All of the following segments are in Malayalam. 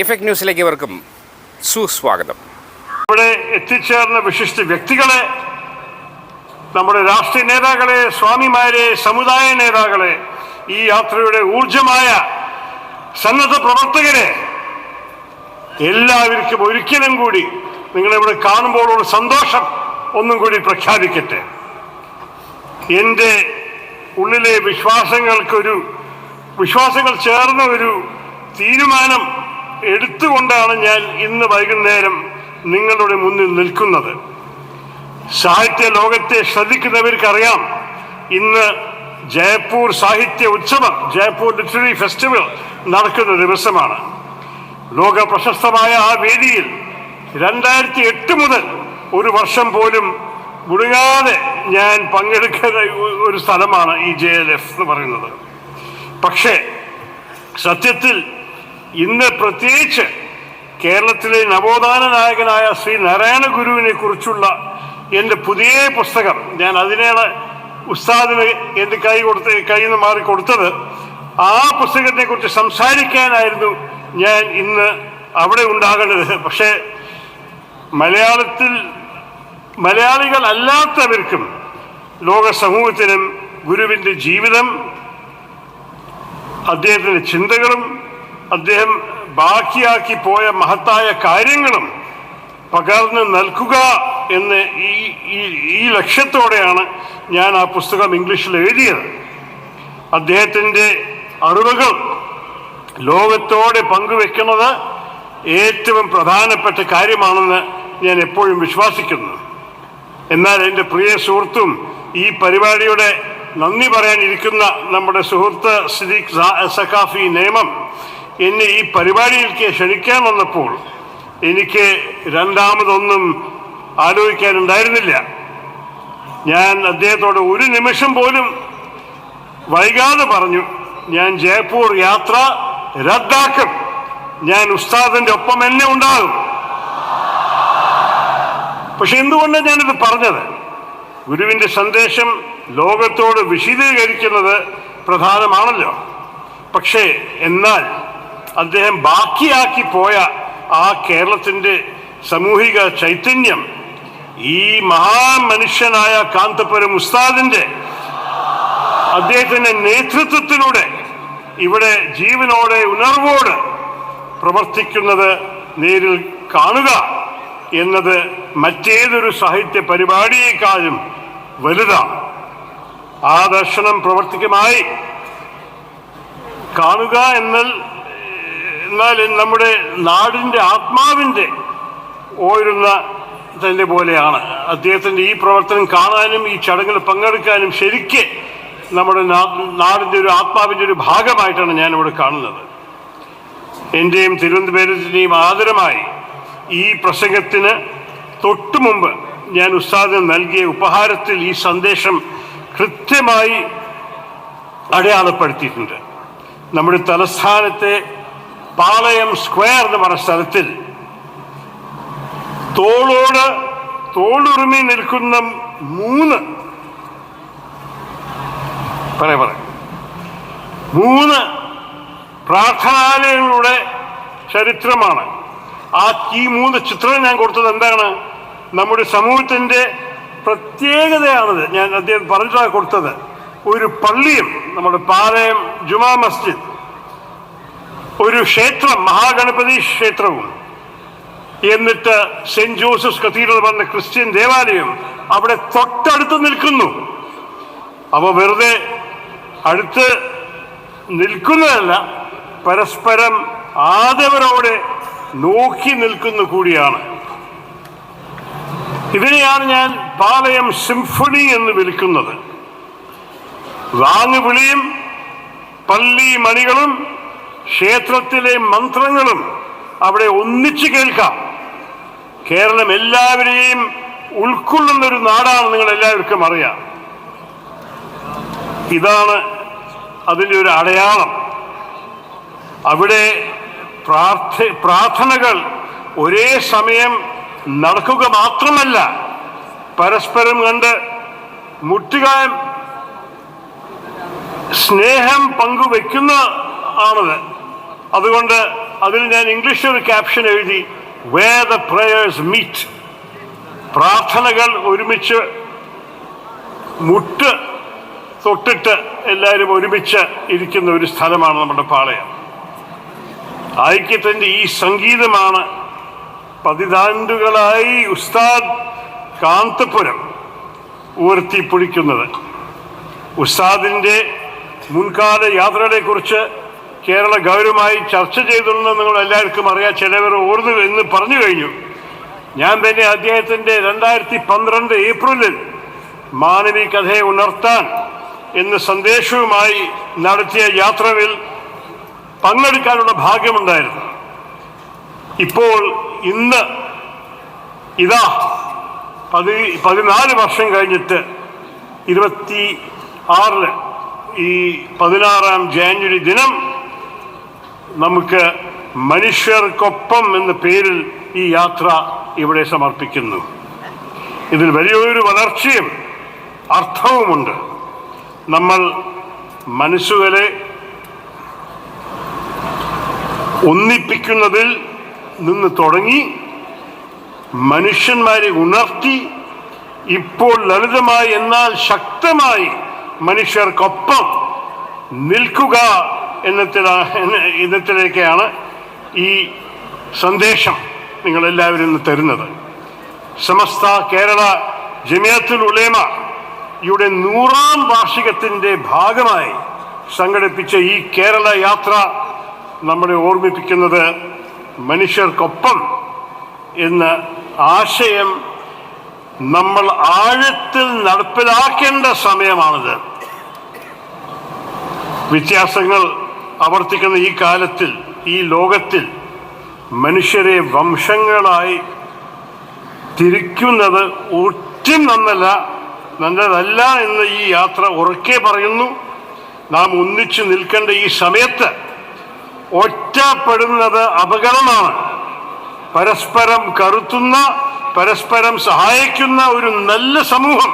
എഫക്ട് ന്യൂസിലേക്ക് ഇവർക്കും സുസ്വാഗതം. ഇവിടെ എത്തിച്ചേർന്ന വിശിഷ്ട വ്യക്തികളെ നമ്മുടെ രാഷ്ട്രീയ നേതാക്കളെ സ്വാമിമാരെ സമുദായ നേതാക്കളെ ഈ യാത്രയുടെ ഊർജമായ സന്നദ്ധ പ്രവർത്തകരെ എല്ലാവർക്കും ഒരിക്കലും കൂടി നിങ്ങളിവിടെ കാണുമ്പോൾ ഒരു സന്തോഷം ഒന്നും കൂടി പ്രഖ്യാപിക്കട്ടെ. എന്റെ ഉള്ളിലെ വിശ്വാസങ്ങൾക്കൊരു വിശ്വാസങ്ങൾ ചേർന്ന ഒരു തീരുമാനം എടുത്തുകൊണ്ടാണ് ഞാൻ ഇന്ന് വൈകുന്നേരം നിങ്ങളുടെ മുന്നിൽ നിൽക്കുന്നത്. സാഹിത്യ ലോകത്തെ ശ്രദ്ധിക്കുന്നവർക്കറിയാം ഇന്ന് ജയ്പൂർ സാഹിത്യ ഉത്സവം ജയ്പൂർ ലിറ്റററി ഫെസ്റ്റിവൽ നടക്കുന്ന ദിവസമാണ്. ലോക പ്രശസ്തമായ ആ വേദിയിൽ രണ്ടായിരത്തി എട്ട് മുതൽ ഒരു വർഷം പോലും മുടങ്ങാതെ ഞാൻ പങ്കെടുക്കുന്ന ഒരു സ്ഥലമാണ് ഈ ജെ എൽ എഫ് എന്ന് പറയുന്നത്. പക്ഷേ സത്യത്തിൽ ഇന്ന് പ്രത്യേകിച്ച് കേരളത്തിലെ നവോത്ഥാന നായകനായ ശ്രീ നാരായണ ഗുരുവിനെ കുറിച്ചുള്ള എന്റെ പുതിയ പുസ്തകം ഞാൻ അതിനാണ് ഉസ്താദിന് എന്റെ കൈ കൊടുത്ത് കയ്യിൽ നിന്ന് മാറി കൊടുത്തത്. ആ പുസ്തകത്തെ കുറിച്ച് സംസാരിക്കാനായിരുന്നു ഞാൻ ഇന്ന് അവിടെ ഉണ്ടാകേണ്ടത് പക്ഷേ മലയാളത്തിൽ മലയാളികൾ അല്ലാത്തവർക്കും ലോക സമൂഹത്തിനും ഗുരുവിന്റെ ജീവിതം അദ്ദേഹത്തിന്റെ ചിന്തകളും അദ്ദേഹം ബാക്കിയാക്കി പോയ മഹത്തായ കാര്യങ്ങളും പകർന്ന് നൽകുക എന്ന് ഈ ഈ- ലക്ഷ്യത്തോടെയാണ് ഞാൻ ആ പുസ്തകം ഇംഗ്ലീഷിൽ എഴുതിയത്. അദ്ദേഹത്തിന്റെ അറിവുകൾ ലോകത്തോടെ പങ്കുവെക്കുന്നത് ഏറ്റവും പ്രധാനപ്പെട്ട കാര്യമാണെന്ന് ഞാൻ എപ്പോഴും വിശ്വസിക്കുന്നു. എന്നാൽ എന്റെ പ്രിയ സുഹൃത്തും ഈ പരിപാടിയുടെ നന്ദി പറയാനിരിക്കുന്ന നമ്മുടെ സുഹൃത്ത് സിദ്ദീഖ് സ- സഖാഫി നിയമം എന്നെ ഈ പരിപാടിയിലേക്ക് ക്ഷണിക്കാൻ വന്നപ്പോൾ എനിക്ക് രണ്ടാമതൊന്നും ആലോചിക്കാനുണ്ടായിരുന്നില്ല. ഞാൻ അദ്ദേഹത്തോട് ഒരു നിമിഷം പോലും വൈകാതെ പറഞ്ഞു ഞാൻ ജയ്പൂർ യാത്ര റദ്ദാക്കും. ഞാൻ ഉസ്താദിന്റെ ഒപ്പം എന്നെ ഉണ്ടാകും. പക്ഷെ എന്തുകൊണ്ടാണ് ഞാനിത് പറഞ്ഞത്? ഗുരുവിന്റെ സന്ദേശം ലോകത്തോട് വിശദീകരിക്കുന്നത് പ്രധാനമാണല്ലോ. പക്ഷേ എന്നാൽ അദ്ദേഹം ബാക്കിയാക്കി പോയ ആ കേരളത്തിന്റെ സാമൂഹിക ചൈതന്യം ഈ മഹാമനുഷ്യനായ കാന്തപുരം ഉസ്താദിന്റെ അദ്ദേഹത്തിന്റെ നേതൃത്വത്തിലൂടെ ഇവിടെ ജീവനോടെ ഉണർവോട് പ്രവർത്തിക്കുന്നത് നേരിൽ കാണുക എന്നത് മറ്റേതൊരു സാഹിത്യ പരിപാടിയേക്കാളും വലുതാണ്. ആ ദർശനം പ്രവർത്തികമായി കാണുക എന്നാൽ എന്നാൽ നമ്മുടെ നാടിന്റെ ആത്മാവിന്റെ ഓരുന്ന തന്നെ പോലെയാണ്. അദ്ദേഹത്തിന്റെ ഈ പ്രവർത്തനം കാണാനും ഈ ചടങ്ങിൽ പങ്കെടുക്കാനും ശരിക്ക് നമ്മുടെ നാടിന്റെ ഒരു ആത്മാവിന്റെ ഒരു ഭാഗമായിട്ടാണ് ഞാനിവിടെ കാണുന്നത്. എന്റെയും തിരുവനന്തപുരത്തിന്റെയും ആദരമായി ഈ പ്രസംഗത്തിന് തൊട്ടു മുമ്പ് ഞാൻ ഉസ്താദിന് നൽകിയ ഉപഹാരത്തിൽ ഈ സന്ദേശം കൃത്യമായി അടയാളപ്പെടുത്തിയിട്ടുണ്ട്. നമ്മുടെ തലസ്ഥാനത്തെ പാളയം സ്ക്വയർ എന്ന് പറഞ്ഞ സ്ഥലത്തിൽ തോളോട് തോളുറുമി നിൽക്കുന്ന മൂന്ന് പറയാ പറ മൂന്ന് പ്രാർത്ഥനാലയങ്ങളുടെ ചരിത്രമാണ്. ആ ഈ മൂന്ന് ചിത്രം ഞാൻ കൊടുത്തത് എന്താണ്? നമ്മുടെ സമൂഹത്തിന്റെ പ്രത്യേകതയാണത്. ഞാൻ അദ്ദേഹം പറഞ്ഞിട്ടാണ് കൊടുത്തത്. ഒരു പള്ളിയും നമ്മുടെ പാലയം ജുമാ മസ്ജിദ് ഒരു ക്ഷേത്രം മഹാഗണപതി ക്ഷേത്രവും. എന്നിട്ട് സെന്റ് ജോസഫ് കത്തീഡ്രൽ പറഞ്ഞ ക്രിസ്ത്യൻ ദേവാലയം അവിടെ തൊട്ടടുത്ത് നിൽക്കുന്നു. അവ വെറുതെ അടുത്ത് നിൽക്കുന്നതല്ല പരസ്പരം ആദവരോടെ നോക്കി നിൽക്കുന്നു കൂടിയാണ്. ഇതിനെയാണ് ഞാൻ പാളയം സിംഫണി എന്ന് വിളിക്കുന്നത്. വാങ്ങുവിളിയും പള്ളി മണികളും ക്ഷേത്രത്തിലെ മന്ത്രങ്ങളും അവിടെ ഒന്നിച്ചു കേൾക്കാം. കേരളം എല്ലാവരെയും ഉൾക്കൊള്ളുന്ന ഒരു നാടാണ് നിങ്ങൾ എല്ലാവർക്കും അറിയാം. ഇതാണ് അതിന്റെ ഒരു അടയാളം. അവിടെ പ്രാർത്ഥ പ്രാർത്ഥനകൾ ഒരേ സമയം നടക്കുക മാത്രമല്ല പരസ്പരം കണ്ട് മുട്ടുക സ്നേഹം പങ്കുവെക്കുന്ന ആണത്. അതുകൊണ്ട് അതിൽ ഞാൻ ഇംഗ്ലീഷിൽ ഒരു ക്യാപ്ഷൻ എഴുതി വേ ദ പ്രേയേഴ്സ് മീറ്റ് പ്രാർത്ഥനകൾ ഒരുമിച്ച് മുട്ട് തൊട്ടിട്ട് എല്ലാവരും ഒരുമിച്ച് ഇരിക്കുന്ന ഒരു സ്ഥലമാണ് നമ്മുടെ പാളയം. ഐക്യത്തിന്റെ ഈ സംഗീതമാണ് പതിതാണ്ടുകളായി ഉസ്താദ് കാന്തപുരം ഉയർത്തിപ്പൊഴിക്കുന്നത് ഉസ്താദിന്റെ മുൻകാല യാത്രകളെക്കുറിച്ച് കേരള ഗൗരവമായി ചർച്ച ചെയ്തിട്ടുണ്ടെന്ന് നിങ്ങൾ എല്ലാവർക്കും അറിയാം. ചിലവർ ഓർന്നു എന്ന് പറഞ്ഞു കഴിഞ്ഞു. ഞാൻ തന്നെ അദ്ദേഹത്തിന്റെ രണ്ടായിരത്തി പന്ത്രണ്ട് ഏപ്രിലിൽ മാനവി കഥയെ ഉണർത്താൻ എന്ന സന്ദേശവുമായി നടത്തിയ യാത്രയിൽ പങ്കെടുക്കാനുള്ള ഭാഗ്യമുണ്ടായിരുന്നു. ഇപ്പോൾ ഇന്ന് ഇതാ പതി പതിനാല് വർഷം കഴിഞ്ഞിട്ട് ഇരുപത്തി ആറിൽ ഈ പതിനാറാം ജാനുവരി ദിനം നമുക്ക് മനുഷ്യർക്കൊപ്പം എന്ന പേരിൽ ഈ യാത്ര ഇവിടെ സമർപ്പിക്കുന്നു. ഇതിൽ വലിയൊരു വളർച്ചയും അർത്ഥവുമുണ്ട്. നമ്മൾ മനസ്സുകളെ ഒന്നിപ്പിക്കുന്നതിൽ നിന്ന് തുടങ്ങി മനുഷ്യന്മാരെ ഉണർത്തി ഇപ്പോൾ ലളിതമായി എന്നാൽ ശക്തമായി മനുഷ്യർക്കൊപ്പം നിൽക്കുക എന്നതിലാ എന്ന- ഇന്നത്തിലേക്കാണ് ഈ സന്ദേശം നിങ്ങളെല്ലാവരും ഇന്ന് തരുന്നത്. സമസ്ത കേരള ജമിയത്തുൽ ഉലേമ യുടെ നൂറാം വാർഷികത്തിന്റെ ഭാഗമായി സംഘടിപ്പിച്ച ഈ കേരള യാത്ര നമ്മളെ ഓർമ്മിപ്പിക്കുന്നത് മനുഷ്യർക്കൊപ്പം എന്ന ആശയം നമ്മൾ ആഴത്തിൽ നടപ്പിലാക്കേണ്ട സമയമാണിത്. വ്യത്യാസങ്ങൾ ആവർത്തിക്കുന്ന ഈ കാലത്തിൽ ഈ ലോകത്തിൽ മനുഷ്യരെ വംശങ്ങളായി തിരിക്കുന്നത് ഒട്ടും നന്നല്ല നല്ലതല്ല എന്ന് ഈ യാത്ര ഉറക്കെ പറയുന്നു. നാം ഒന്നിച്ചു നിൽക്കേണ്ട ഈ സമയത്ത് ഒറ്റപ്പെടുന്നത് അപകടമാണ്. പരസ്പരം കറുത്തുന്ന പരസ്പരം സഹായിക്കുന്ന ഒരു നല്ല സമൂഹം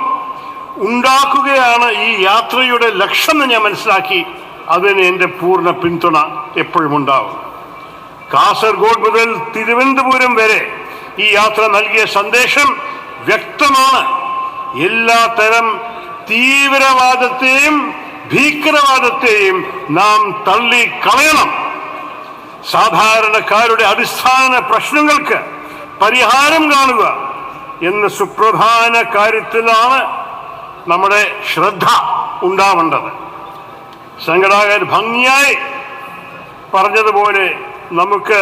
ഉണ്ടാക്കുകയാണ് ഈ യാത്രയുടെ ലക്ഷ്യം എന്ന് ഞാൻ മനസ്സിലാക്കി. അതിന് എന്റെ പൂർണ പിന്തുണ എപ്പോഴും ഉണ്ടാവും. കാസർഗോഡ് മുതൽ തിരുവനന്തപുരം വരെ ഈ യാത്ര നൽകിയ സന്ദേശം വ്യക്തമാണ്. എല്ലാ തരം തീവ്രവാദത്തെയും ഭീകരവാദത്തെയും നാം തള്ളിക്കളയണം. സാധാരണക്കാരുടെ അടിസ്ഥാന പ്രശ്നങ്ങൾക്ക് പരിഹാരം കാണുക എന്ന സുപ്രധാന കാര്യത്തിലാണ് നമ്മുടെ ശ്രദ്ധ ഉണ്ടാവേണ്ടത്. സംഘടകർ ഭംഗിയായി പറഞ്ഞതുപോലെ നമുക്ക്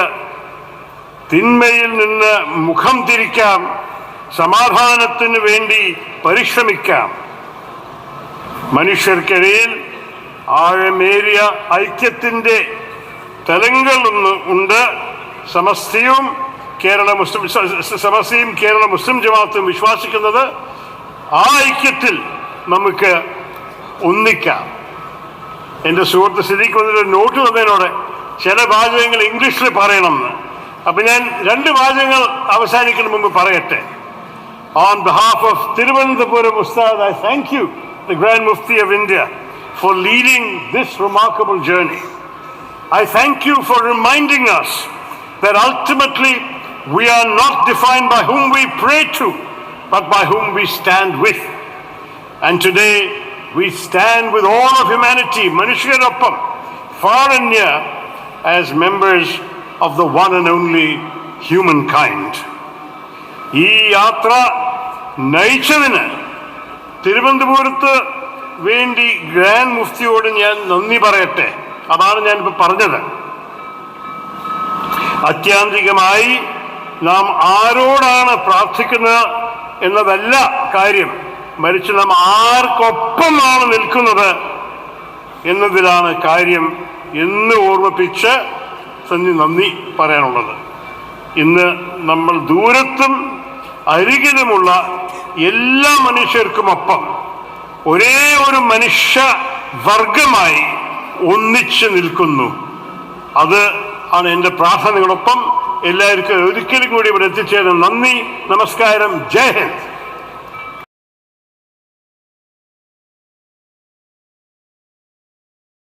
തിന്മയിൽ നിന്ന് മുഖം തിരിക്കാം സമാധാനത്തിന് വേണ്ടി പരിശ്രമിക്കാം. മനുഷ്യർക്കിടയിൽ ആഴമേറിയ ഐക്യത്തിന്റെ തലങ്ങളൊന്ന് ഉണ്ട്. സമസ്തയും കേരള മുസ്ലിം സമസ്തയും കേരള മുസ്ലിം ജമാഅത്തും വിശ്വസിക്കുന്നത് ആ ഐക്യത്തിൽ നമുക്ക് ഒന്നിക്കാം. എൻ്റെ സുഹൃത്ത് സ്ഥിതിക്ക് വന്നൊരു നോട്ട് തന്നതിനോട് ചില വാചകങ്ങൾ ഇംഗ്ലീഷിൽ പറയണമെന്ന് അപ്പൊ ഞാൻ രണ്ട് വാചകങ്ങൾ അവസാനിക്കുന്ന മുമ്പ് പറയട്ടെ On behalf of Thiruvananthapuram Ustad, I thank you, the Grand Mufti of India, for leading this remarkable journey. I thank you for reminding us that ultimately we are not defined by whom we pray to, but by whom we stand with. And today we stand with all of humanity, Manushyaroppam, far and near, as members of the one and only humankind. ഈ യാത്ര നയിച്ചതിന് തിരുവനന്തപുരത്ത് വേണ്ടി ഗ്രാൻഡ് മുഫ്തിയോട് ഞാൻ നന്ദി പറയട്ടെ. അതാണ് ഇപ്പൊ പറഞ്ഞത്. അത്യാന്തികമായി നാം ആരോടാണ് പ്രാർത്ഥിക്കുന്നത് എന്നതല്ല കാര്യം. മറിച്ച് നാം ആർക്കൊപ്പമാണ് നിൽക്കുന്നത് എന്നതിലാണ് കാര്യം എന്ന് ഓർമ്മിപ്പിച്ച് സഞ്ജി നന്ദി പറയാനുള്ളത്. ഇന്ന് നമ്മൾ ദൂരത്തും അരികിലുമുള്ള എല്ലാ മനുഷ്യർക്കും മനുഷ്യർക്കുമൊപ്പം ഒരേ ഒരു മനുഷ്യ വർഗമായി ഒന്നിച്ച് നിൽക്കുന്നു. അത് ആണ് എന്റെ പ്രാർത്ഥനകളൊപ്പം എല്ലാവർക്കും ഒരിക്കലും കൂടി ഇവിടെ എത്തിച്ചേരുന്ന നന്ദി നമസ്കാരം ജയ് ഹിന്ദ്.